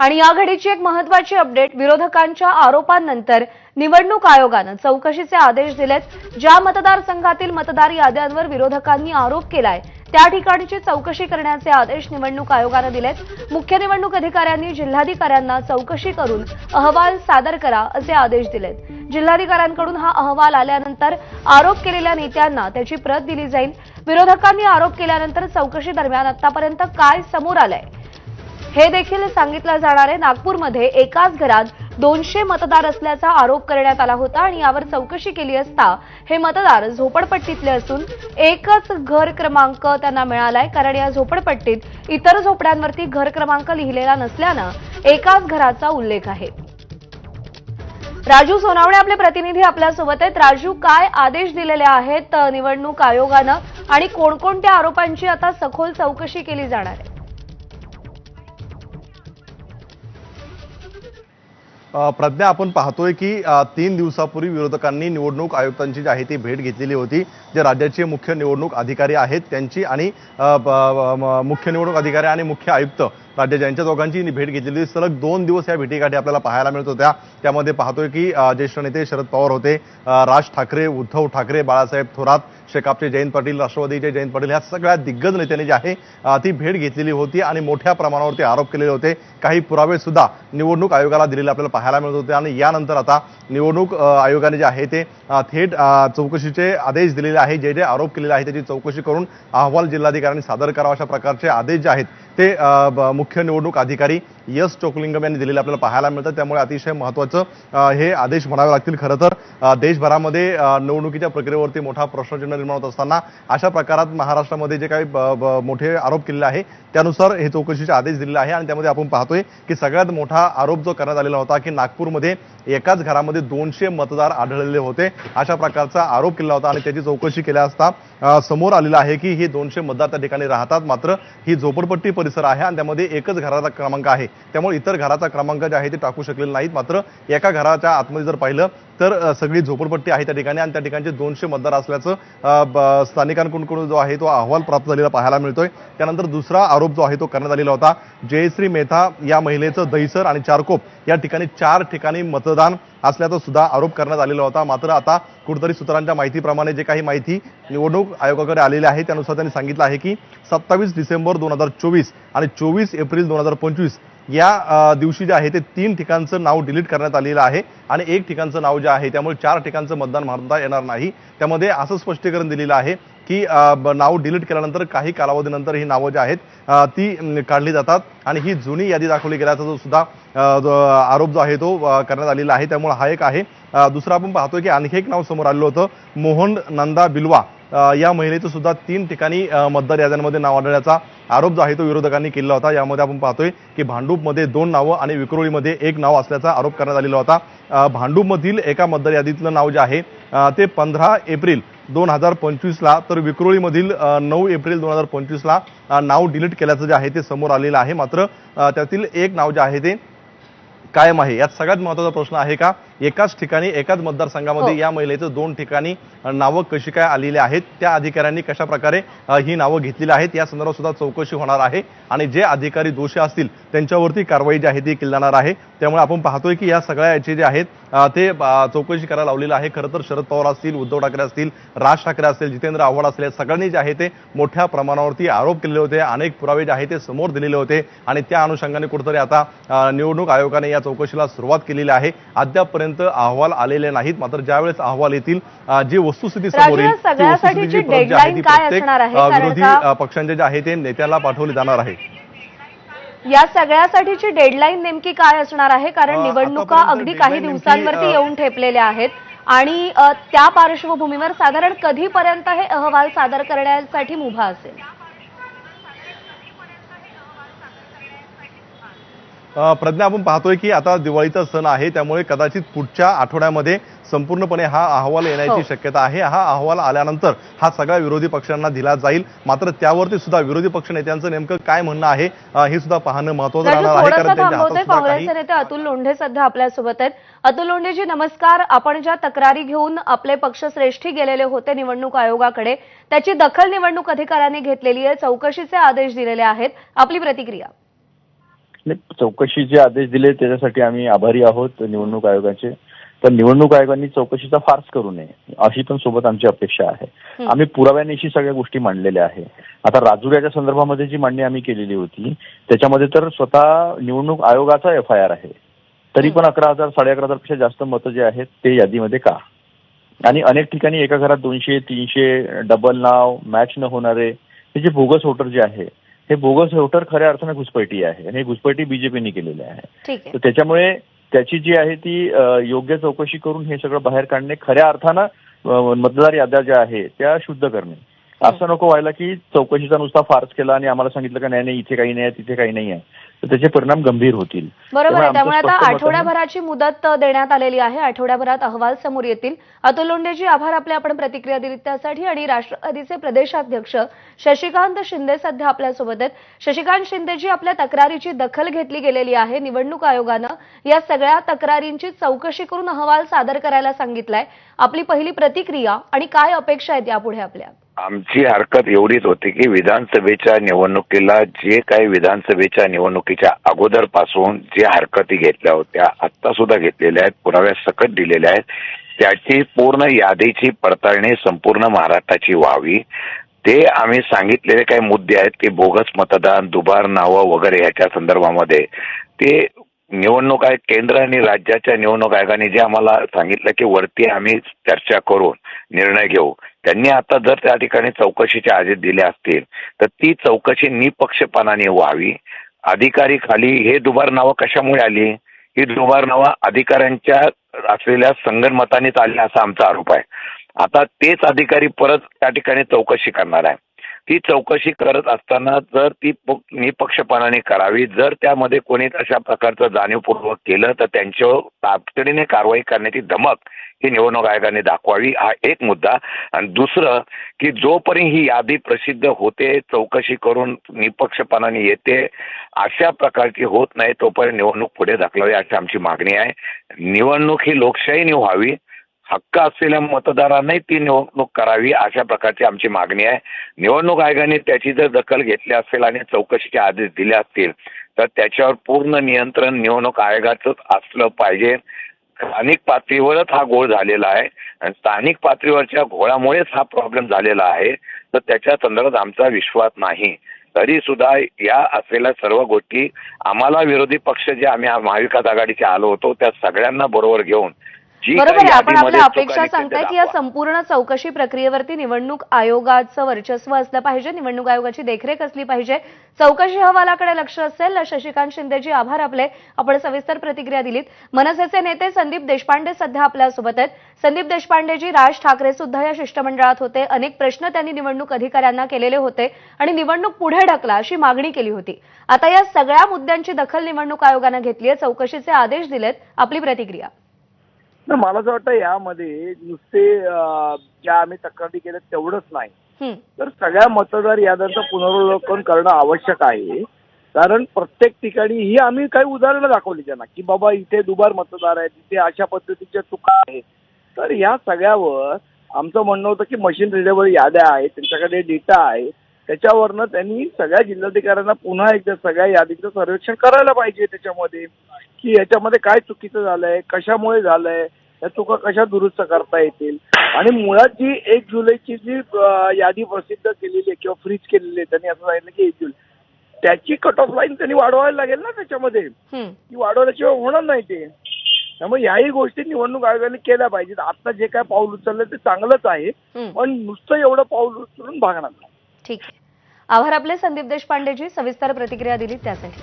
आणि या घडीची एक महत्वाची अपडेट विरोधकांच्या आरोपांनंतर निवडणूक आयोगानं चौकशीचे आदेश दिलेत. ज्या मतदारसंघातील मतदार याद्यांवर विरोधकांनी आरोप केलाय त्या ठिकाणीची चौकशी करण्याचे आदेश निवडणूक आयोगानं दिलेत. मुख्य निवडणूक अधिकाऱ्यांनी जिल्हाधिकाऱ्यांना चौकशी करून अहवाल सादर करा असे आदेश दिलेत. जिल्हाधिकाऱ्यांकडून हा अहवाल आल्यानंतर आरोप केलेल्या नेत्यांना त्याची प्रत दिली जाईल. विरोधकांनी आरोप केल्यानंतर चौकशी दरम्यान आतापर्यंत काय समोर आलंय? हे देखील सांगितलं जाणार आहे. नागपूरमध्ये एकाच घरात दोनशे मतदार असल्याचा आरोप करण्यात आला होता आणि यावर चौकशी केली असता हे मतदार झोपडपट्टीतले असून एकच घर क्रमांक त्यांना मिळालाय. कारण या झोपडपट्टीत इतर झोपड्यांवरती घर क्रमांक लिहिलेला नसल्यानं एकाच घराचा उल्लेख आहे. राजू सोनावणे आपले प्रतिनिधी आपल्यासोबत आहेत. राजू काय आदेश दिलेले आहेत? निवडणूक आयोगानं आणि कोणकोणत्या आरोपांची आता सखोल चौकशी केली जाणार आहे? प्रज्ञा आपण पाहतोय की तीन दिवसापूर्वी विरोधकांनी निवडणूक आयुक्तांची जी आहे ती भेट घेतलेली होती जे राज्याचे मुख्य निवडणूक अधिकारी आहेत त्यांची आणि मुख्य निवडणूक अधिकारी आणि मुख्य आयुक्त राज्याच्या यांच्या दोघांची भेट घेतलेली होती. सलग दोन दिवस या भेटीकाठी आपल्याला पाहायला मिळत होत्या त्यामध्ये पाहतोय की ज्येष्ठ नेते शरद पवार होते राज ठाकरे उद्धव ठाकरे बाळासाहेब थोरात शेकापचे जयंत पाटील राष्ट्रवादीचे जयंत पाटील ह्या सगळ्या दिग्गज नेत्यांनी जी आहे ती भेट घेतलेली होती आणि मोठ्या प्रमाणावरती आरोप केलेले होते. काही पुरावे सुद्धा निवडणूक आयोगाला दिलेले आपल्याला पाहायला मिळत होते आणि यानंतर आता निवडणूक आयोगाने जे आहे ते थेट चौकशीचे आदेश दिलेले आहे. जे जे आरोप केलेले आहे त्याची चौकशी करून अहवाल जिल्हाधिकाऱ्यांनी सादर करावा अशा प्रकारचे आदेश जे आहेत ते मुख्य निवडणूक अधिकारी यस चोकलिंगम यांनी दिलेले आपल्याला पाहायला मिळतात त्यामुळे अतिशय महत्वाचं हे आदेश म्हणावे लागतील खरं तर. देशभरामध्ये निवडणुकीच्या प्रक्रियेवरती मोठा प्रश्नचिन्ह निर्माण होत असताना अशा प्रकारात महाराष्ट्रामध्ये जे काही मोठे आरोप केलेले आहे त्यानुसार हे चौकशीचे आदेश दिलेले आहे. आणि त्यामध्ये आपण पाहतोय की सगळ्यात मोठा आरोप जो करण्यात आलेला होता की नागपूरमध्ये एकाच घरामध्ये दोनशे मतदार आढळलेले होते अशा प्रकारचा आरोप केला होता. आणि त्याची चौकशी केल्या असता समोर आलेलं आहे की हे दोनशे मतदार त्या ठिकाणी राहतात. मात्र ही झोपडपट्टी परिसर आहे आणि त्यामध्ये एकच घराचा क्रमांक आहे. त्यामुळे इतर घराचा क्रमांक जे आहे ते टाकू शकलेले नाहीत. मात्र एका घराच्या आतमध्ये जर पाहिलं तर सगळी झोपडपट्टी आहे त्या ठिकाणी आणि त्या ठिकाणचे दोनशे मतदार असल्याचं स्थानिकांकडून जो आहे तो अहवाल प्राप्त झालेला पाहायला मिळतोय. त्यानंतर दुसरा आरोप जो आहे तो करण्यात आलेला होता. जयश्री मेहता या महिलेचं दहिसर आणि चारकोप या ठिकाणी चार ठिकाणी मतदान असल्याचा सुद्धा आरोप करण्यात आलेला होता. मात्र आता कुठेतरी सूत्रांच्या माहितीप्रमाणे जे काही माहिती निवडणूक आयोगाकडे आलेली आहे त्यानुसार त्यांनी सांगितलं आहे की सत्तावीस डिसेंबर दोन हजार चोवीस आणि चोवीस एप्रिल दोन हजार पंचवीस या दिवशी जे आहे ते तीन ठिकाणचं नाव डिलीट करण्यात आलेलं आहे आणि एक ठिकाणचं नाव जे आहे त्यामुळे चार ठिकाणचं मतदान मारता येणार नाही. त्यामध्ये असं स्पष्टीकरण दिलेलं आहे की ब- नाव डिलीट केल्यानंतर काही कालावधीनंतर ही नावं जी आहेत ती काढली जातात. आणि ही जुनी यादी दाखवली गेल्याचा जो सुद्धा जो आरोप जो आहे तो करण्यात आलेला आहे. त्यामुळे हा एक आहे. दुसरं दुसरा आपण पाहतोय की आणखी एक नाव समोर आलेलं होतं मोहन नंदा बिलवा. या महिलेचं सुद्धा तीन ठिकाणी मतदार याद्यांमध्ये नाव आढळण्याचा आरोप जो आहे तो विरोधकांनी केलेला होता. यामध्ये आपण पाहतोय की भांडूपमध्ये दोन नावं आणि विक्रोळीमध्ये एक नाव असल्याचा आरोप करण्यात आलेला होता. भांडूपमधील एका मतदार यादीतलं नाव जे आहे ते पंधरा एप्रिल दोन हजार पंचवीसला तर विक्रोळीमधील नऊ एप्रिल दोन हजार पंचवीसला नाव डिलीट केल्याचं जे आहे ते समोर आलेलं आहे. मात्र त्यातील एक नाव जे आहे ते कायम आहे. यात सगळ्यात महत्त्वाचा प्रश्न आहे का? एकाच ठिकाणी एकाच मतदारसंघामध्ये हो. या महिलेचं दोन ठिकाणी नावं कशी काय आलेली आहेत त्या अधिकाऱ्यांनी कशा प्रकारे ही नावं घेतलेली आहेत या संदर्भात सुद्धा चौकशी होणार आहे. आणि जे अधिकारी दोषी असतील त्यांच्यावरती कारवाई जी आहे ती केली जाणार आहे. त्यामुळे आपण पाहतोय की या सगळ्या याचे जे आहेत ते चौकशी करायला लावलेलं आहे. खरं तर शरद पवार असतील उद्धव ठाकरे असतील राज ठाकरे असतील जितेंद्र आव्हाड असतील या सगळ्यांनी जे आहे ते मोठ्या प्रमाणावरती आरोप केलेले होते अनेक पुरावे जे आहे ते समोर दिलेले होते. आणि त्या अनुषंगाने कुठेतरी आता निवडणूक आयोगाने या चौकशीला सुरुवात केलेली आहे. अद्यापपर्यंत अहवाल आलेले नाहीत. मात्र ज्यावेळेस अहवाल येतील जी वस्तुस्थिती समोर येईल विरोधी पक्षांचे जे आहे ते नेत्याला पाठवले जाणार आहे. या सगळ्यासाठीची डेडलाईन नेमकी काय असणार आहे? कारण निवडणुका आतापर्यंत अगदी काही दिवसांवरती येऊन ठेपलेल्या आहेत. आणि त्या पार्श्वभूमीवर साधारण कधीपर्यंत हे अहवाल सादर करण्यासाठी मुभा असेल? प्रज्ञा आपण पाहतोय की आता दिवाळीचा सण आहे त्यामुळे कदाचित पुढच्या आठवड्यामध्ये संपूर्णपणे हा अहवाल येण्याची हो. शक्यता आहे. हा अहवाल आल्यानंतर हा सगळ्या विरोधी पक्षांना दिला जाईल. मात्र त्यावरती सुद्धा विरोधी पक्ष नेत्यांचं नेमकं काय म्हणणं आहे हे सुद्धा पाहणं महत्वाचं राहणार आहे. कारण त्यांच्या काँग्रेसचे नेते अतुल लोंढे सध्या आपल्यासोबत आहेत. अतुल लोंढेजी नमस्कार. आपण ज्या तक्रारी घेऊन आपले पक्षश्रेष्ठी गेलेले होते निवडणूक आयोगाकडे त्याची दखल निवडणूक अधिकाऱ्यांनी घेतलेली आहे चौकशीचे आदेश दिलेले आहेत. आपली प्रतिक्रिया. नाही, चौकशीचे आदेश दिले त्याच्यासाठी आम्ही आभारी आहोत निवडणूक आयोगाचे. तर निवडणूक आयोगाने चौकशीचा फार्स करू नये अशी पण सोबत आमची अपेक्षा आहे. आम्ही पुराव्यानिशी सगळ्या गोष्टी मांडलेल्या आहे आता राजुऱ्याच्या संदर्भामध्ये जी मांडणी आम्ही केलेली होती त्याच्यामध्ये तर स्वतः निवडणूक आयोगाचा एफ आय आर आहे. तरी पण अकरा हजार साडे अकरा हजारपेक्षा जास्त मतं जे आहेत ते यादीमध्ये का? आणि अनेक ठिकाणी एका घरात दोनशे तीनशे डबल नाव मॅच न होणारे हे जे बोगस वोटर जे आहे हे बोगस वोटर खऱ्या अर्थानं घुसपैठी आहे आणि हे घुसपैठी बीजेपीने केलेली आहे. तर त्याच्यामुळे त्याची जी आहे ती योग्य चौकशी करून हे सगळं बाहेर काढणे खऱ्या अर्थानं मतदार याद्या ज्या आहे त्या शुद्ध करणे. असं नको व्हायला की चौकशीचा नुसता फार्स केला आणि आम्हाला सांगितलं का नाही नाही इथे काही नाही आहे तिथे काही नाही आहे. तर त्याचे परिणाम गंभीर होतील. बरोबर आहे. त्यामुळे आता आठवड्याभराची मुदत देण्यात आलेली आहे. आठवड्याभरात अहवाल समोर येतील. अतुल लोंढेजी आभार आपले आपण प्रतिक्रिया दिली त्यासाठी. आणि राष्ट्रवादीचे प्रदेशाध्यक्ष शशिकांत शिंदे सध्या आपल्यासोबत आहेत. शशिकांत शिंदेजी आपल्या तक्रारीची दखल घेतली गेलेली आहे. निवडणूक आयोगानं या सगळ्या तक्रारींची चौकशी करून अहवाल सादर करायला सांगितलाय. आपली पहिली प्रतिक्रिया आणि काय अपेक्षा आहेत यापुढे आपल्या? आमची हरकत एवढीच होती की विधानसभेच्या निवडणुकीला जे काही विधानसभेच्या निवडणुकीच्या अगोदरपासून जे हरकती घेतल्या होत्या आत्ता सुद्धा घेतलेल्या आहेत पुराव्या सकट दिलेल्या आहेत त्याची पूर्ण यादीची पडताळणी संपूर्ण महाराष्ट्राची व्हावी. ते आम्ही सांगितलेले काही मुद्दे आहेत की बोगस मतदान दुबार नावं वगैरे ह्याच्या संदर्भामध्ये. ते निवडणूक आयोग केंद्र आणि राज्याच्या निवडणूक आयोगाने जे आम्हाला सांगितलं की वरती आम्ही चर्चा करून निर्णय घेऊ. त्यांनी आता जर त्या ठिकाणी चौकशीचे आदेश दिले असतील तर ती चौकशी निपक्षपानाने व्हावी. अधिकारी खाली हे दुबार नावं कशामुळे आली? ही दुबार नावं अधिकाऱ्यांच्या असलेल्या संगणमतानेच आली असा आमचा आरोप आहे. आता तेच अधिकारी परत त्या ठिकाणी चौकशी करणार आहे. ती चौकशी करत असताना जर ती प- करावी जर त्यामध्ये कोणी अशा प्रकारचं जाणीवपूर्वक केलं तर त्यांच्यावर तातडीने कारवाई करण्याची धमक ही निवडणूक आयोगाने दाखवावी. हा एक मुद्दा. आणि दुसरं की जोपर्यंत ही यादी प्रसिद्ध होते चौकशी करून निपक्षपणाने येते अशा प्रकारची होत नाही तोपर्यंत निवडणूक पुढे ढकलावी अशी आमची मागणी आहे. निवडणूक ही लोकशाहीने व्हावी. हक्क असलेल्या मतदारांनाही ती निवडणूक करावी अशा प्रकारची आमची मागणी आहे. निवडणूक आयोगाने त्याची जर दखल घेतली असेल आणि चौकशीचे आदेश दिले असतील तर त्याच्यावर पूर्ण नियंत्रण निवडणूक आयोगाचंच असलं पाहिजे. स्थानिक पातळीवरच हा घोळ झालेला आहे. आणि स्थानिक पातळीवरच्या घोळामुळेच हा प्रॉब्लेम झालेला आहे. तर त्याच्या संदर्भात आमचा विश्वास नाही. तरी सुद्धा या असलेल्या सर्व गोष्टी आम्हाला विरोधी पक्ष जे आम्ही महाविकास आघाडीचे आलो होतो त्या सगळ्यांना बरोबर घेऊन बरोबर आहे. आपण आपल्या अपेक्षा सांगताय की या. संपूर्ण चौकशी प्रक्रियेवरती निवडणूक आयोगाचं वर्चस्व असलं पाहिजे निवडणूक आयोगाची देखरेख असली पाहिजे. चौकशी अहवालाकडे लक्ष असेल शशिकांत शिंदेजी आभार आपले. आपण सविस्तर प्रतिक्रिया दिलीत. मनसेचे नेते संदीप देशपांडे सध्या आपल्यासोबत आहेत. संदीप देशपांडेजी राज ठाकरे सुद्धा या शिष्टमंडळात होते. अनेक प्रश्न त्यांनी निवडणूक अधिकाऱ्यांना केलेले होते आणि निवडणूक पुढे ढकला अशी मागणी केली होती. आता या सगळ्या मुद्द्यांची दखल निवडणूक आयोगानं घेतली आहे. चौकशीचे आदेश दिलेत. आपली प्रतिक्रिया. मला असं वाटतं यामध्ये नुसते ज्या आम्ही तक्रारी केल्या तेवढंच नाही. तर सगळ्या मतदार याद्यांचं पुनरावलोकन करणं आवश्यक आहे. कारण प्रत्येक ठिकाणी ही आम्ही काही उदाहरणं दाखवली त्यांना की बाबा इथे दुबार मतदार आहेत इथे अशा पद्धतीच्या चुका आहेत. तर या सगळ्यावर आमचं म्हणणं होतं की मशीन रिडेबल याद्या आहेत त्यांच्याकडे डेटा आहे. त्याच्यावरनं त्यांनी सगळ्या जिल्हाधिकाऱ्यांना पुन्हा एकदा सगळ्या यादीचं सर्वेक्षण करायला पाहिजे त्याच्यामध्ये की याच्यामध्ये काय चुकीचं झालंय कशामुळे झालंय या चुका कशा दुरुस्त करता येतील. आणि मुळात जी एक जुलैची जी यादी प्रसिद्ध केलेली आहे किंवा फ्रीज केलेली आहे त्यांनी असं सांगितलं की एक जुलै. त्याची कट ऑफ लाईन त्यांनी वाढवायला लागेल ना त्याच्यामध्ये. ती वाढवल्याशिवाय होणार नाही ते. त्यामुळे याही गोष्टी निवडणूक आयोगाने केल्या पाहिजेत. आता जे काय पाऊल उचललं ते चांगलंच आहे. पण नुसतं एवढं पाऊल उचलून भागणार नाही. ठीक. आभार आपले संदीप देशपांडेजी. सविस्तर प्रतिक्रिया दिली त्यासाठी.